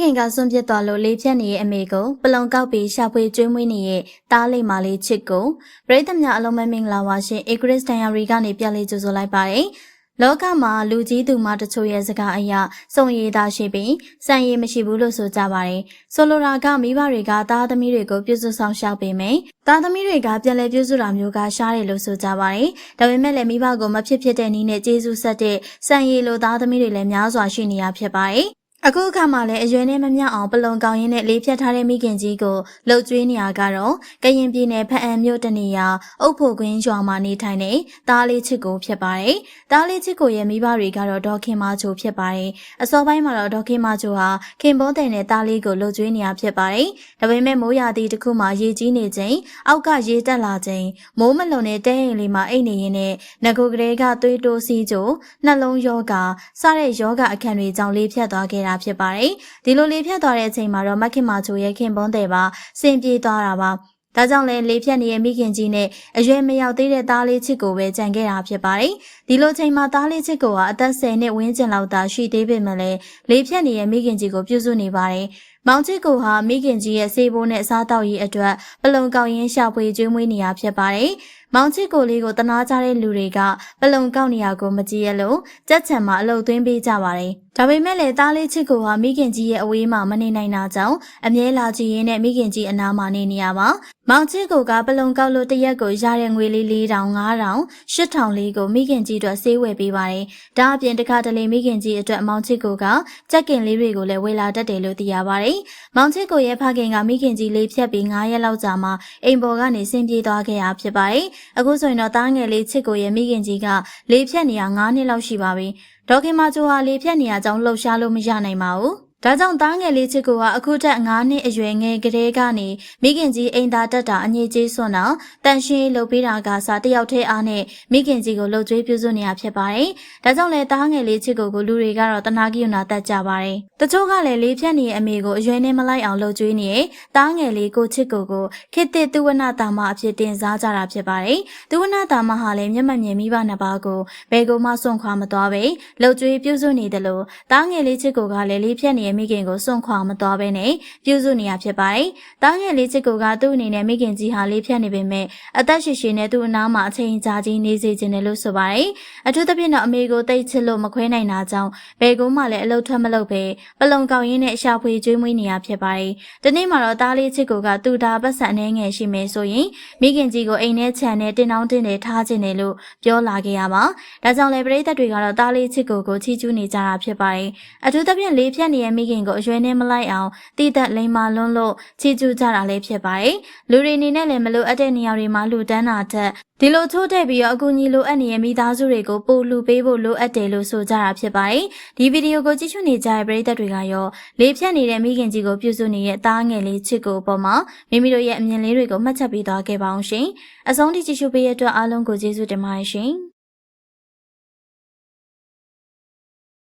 ခင်ကစွန့်ပစ်သွားလို့လေးဖြတ်နေရဲ့အမေကိုပလုံကောက်ပြီးရှာဖွေကျွေးမွေးနေရဲ့တားလေးမလေးချစ်ကိုပရိသတ်များအလုံးမမင်္ဂလာပါရှင်ဧကရစ်တန်ယာရီကနေပြန်လေးကြိုဆိုလိုက်ပါတယ်လောကမှာလူကြီးသူမတချို့ရဲ့စကားအရစုံရည်သားရှိပြီးစံရည်မရှိဘူးလို့ဆိုကြပါတယ်။ဆိုလိုတာကမိဘတွေကသားသမီးတွေကိုပြုစုဆောင်ရှောက်ပေးမယ်။သားသမီးတွေကပြန်လည်ပြုစုတာမျိုးကရှားတယ်လို့ဆိုကြပါတယ်။ဒါပေမဲ့လည်းမိဘကိုမဖြစ်ဖြစ်တဲ့နည်းနဲ့ကျေးဇူးဆက်တဲ့စံရည်လိုသားသမီးတွေလည်းများစွာရှိနေရဖြစ်ပါတယ်။ အခုအခါမှာလည်းအရွယ်နဲ့မမျှအောင်ပလုံကောင်းရင်းနဲ့လေးဖြတ်ထားတဲ့မိခင်ကြီးကိုလှုပ်ကြွေးနေရကတော့ကရင်ပြည်နယ်ဖအံမြို့တနေရာအုတ်ဖို့ကွင်းရွာမှာနေထိုင်တဲ့သားလေးချစ်ကိုဖြစ်ပါတယ်။သားလေးချစ်ကိုရဲ့မိဘတွေကတော့ဒေါခင်မချိုဖြစ်ပါတယ်။အစောပိုင်းမှာတော့ဒေါခင်မချိုဟာခင်ဘုန်းတဲ့နဲ့သားလေးကိုလှုပ်ကြွေးနေရဖြစ်ပါတယ်။ဒါပေမဲ့မိုးရာသီတစ်ခုမှာရေကြီးနေချိန်အောက်ကရေတက်လာချိန်မိုးမလုံတဲ့တဲရင်လေးမှာအိတ်နေရင်းနဲ့ငကိုကလေးကသွေးတိုးစီးကြနှလုံးယောဂစတဲ့ယောဂအခန့်တွေကြောင့်လေးဖြတ်သွားခဲ့တာဖြစ်ပါတယ်။ဒီလိုလေးဖြတ်သွားတဲ့အချိန်မှာတော့မခင်မာချိုရဲ့ခင်ပွန်းတဲ့ပါစင်ပြေးသွားတာပါ။ဒါကြောင့်လည်းလေးဖြတ်နေတဲ့မိခင်ကြီးနဲ့အရွယ်မရောက်သေးတဲ့သားလေးချစ်ကိုပဲကြံခဲ့တာဖြစ်ပါတယ်။ဒီလိုချိန်မှာသားလေးချစ်ကိုကအသက်10နှစ်ဝန်းကျင်လောက်သာရှိသေးပေမဲ့လည်းလေးဖြတ်နေတဲ့မိခင်ကြီးကိုပြုစုနေပါတယ်။မောင်ချစ်ကိုဟာမိခင်ကြီးရဲ့စေဘိုးနဲ့အစားတောက်ရေးအတွက်ပလုံကောက်ရင်းရှာဖွေကျွေးမွေးနေရဖြစ်ပါတယ်။ မောင်ချစ်ကိုလေးကိုတနာကြတဲ့လူတွေကပလုံကောက်နေရကိုမကြည့်ရလို့ကြက်ချံမှာအလုတ်သွင်းပေးကြပါတယ်။ဒါပေမဲ့လည်းသားလေးချစ်ကိုဟာမိခင်ကြီးရဲ့အဝေးမှာမနေနိုင်တာကြောင့်အမြဲလာကြည့်ရင်းနဲ့မိခင်ကြီးအနားမှာနေနေရပါ။မောင်ချစ်ကိုကပလုံကောက်လို့တရက်ကိုရတဲ့ငွေလေး၄000 5000 8000လေးကိုမိခင်ကြီးအတွက်ဆေးဝယ်ပေးပါတယ်။ဒါအပြင်တခါတလေမိခင်ကြီးအတွက်မောင်ချစ်ကိုကကြက်ကင်လေးတွေကိုလည်းဝယ်လာတတ်တယ်လို့သိရပါတယ်။မောင်ချစ်ကိုရဲ့ဖခင်ကမိခင်ကြီးလေးဖြတ်ပြီး9ရက်လောက်ကြာမှအိမ်ပေါ်ကနေဆင်းပြေးသွားခဲ့ရဖြစ်ပါတယ်။အခုဆိုရင်တော့တားငယ်လေးချစ်ကိုရဲ့မိခင်ကြီးကလေးဖြတ်နေရ9နှစ်လောက်ရှိပါပြီ။ဒေါခင်မချိုဟာလေးဖြတ်နေရကြောင်းလှုပ်ရှားလို့မရနိုင်ပါဘူး။ ဒါကြောင့်သားငယ်လေးချစ်ကိုကအခုထက်9နှစ်အရွယ်ငယ်ကလေးကနေမိခင်ကြီးအိမ်သာတက်တာအငြိကြီးစွန့်တော့တန်ရှင်းလှုပ်ပေးတာကစားတယောက်တည်းအားနဲ့မိခင်ကြီးကိုလှုပ်ကြွေးပြုစုနေရဖြစ်ပါတယ်။ဒါကြောင့်လဲသားငယ်လေးချစ်ကိုကိုလူတွေကတော့တနာကိယနာတတ်ကြပါတယ်။တချို့ကလည်းလေးဖြတ်နေတဲ့အမေကိုအရွယ်နဲ့မလိုက်အောင်လှုပ်ကြွေးနေသားငယ်လေးကိုချစ်ကိုကိုခေတ္တသူဝနာတာမအဖြစ်တင်စားကြတာဖြစ်ပါတယ်။သူဝနာတာမဟာလည်းမျက်မှန်မြင်မိဘနှစ်ပါးကိုဘယ်ကိုမှစွန့်ခွာမသွားပဲလှုပ်ကြွေးပြုစုနေတယ်လို့သားငယ်လေးချစ်ကိုကလည်းလေးဖြတ်နေမိခင်ကိုစွန့်ခွာမသွားဘဲနဲ့ပြုစုနေရဖြစ်ပါတယ်။တားငယ်လေးချစ်ကိုကသူ့အနေနဲ့မိခင်ကြီးဟာလေးဖြတ်နေပေမဲ့အသက်ရှည်ရှည်နဲ့သူ့အနားမှာအချိန်ကြာကြီးနေစေခြင်းတယ်လို့ဆိုပါတယ်။အထူးသဖြင့်တော့အမေကိုတိတ်ချစ်လို့မခွဲနိုင်တာကြောင့်ဘယ်ကုန်းမှလည်းအလုတ်ထွက်မလုပ်ပဲပလုံကောက်ရင်းနဲ့ရှာဖွေကျွေးမွေးနေရဖြစ်ပါတယ်။ဒီနေ့မှာတော့တားလေးချစ်ကိုကသူ့ဒါပတ်စံအနေငယ်ရှိမယ်ဆိုရင်မိခင်ကြီးကိုအိမ်ထဲခြံနဲ့တင်တောင်းတင်နေထားခြင်းတယ်လို့ပြောလာခဲ့ရပါ။ဒါကြောင့်လည်းပရိသတ်တွေကတော့တားလေးချစ်ကိုကိုချီးကျူးနေကြတာဖြစ်ပါတယ်။အထူးသဖြင့်လေးဖြတ်နေတဲ့မိခင်ကိုအရွယ်နဲ့မလိုက်အောင်တည်သက်လိမ္မာလွန်းလို့ချီကျူးကြတာလည်းဖြစ်ပါတယ်။လူတွေအနေနဲ့လည်းမလိုအပ်တဲ့နေရာတွေမှာလှူဒန်းတာထက်ဒီလိုချိုးထည့်ပြီးတော့အကူအညီလိုအပ်နေတဲ့မိသားစုတွေကိုပို့လှူပေးဖို့လိုအပ်တယ်လို့ဆိုကြတာဖြစ်ပါတယ်။ဒီဗီဒီယိုကိုကြည့်ရှုနေကြတဲ့ပရိသတ်တွေကရောလေးဖြတ်နေတဲ့မိခင်ကြီးကိုပြုစုနေတဲ့သားငယ်လေးချစ်ကိုပေါ်မှာမိမိတို့ရဲ့အမြင်လေးတွေကိုမှတ်ချက်ပေးသွားခဲ့ပါအောင်ရှင်။အဆုံးထိကြည့်ရှုပေးရတဲ့အတွက်အားလုံးကိုကျေးဇူးတင်ပါတယ်ရှင်။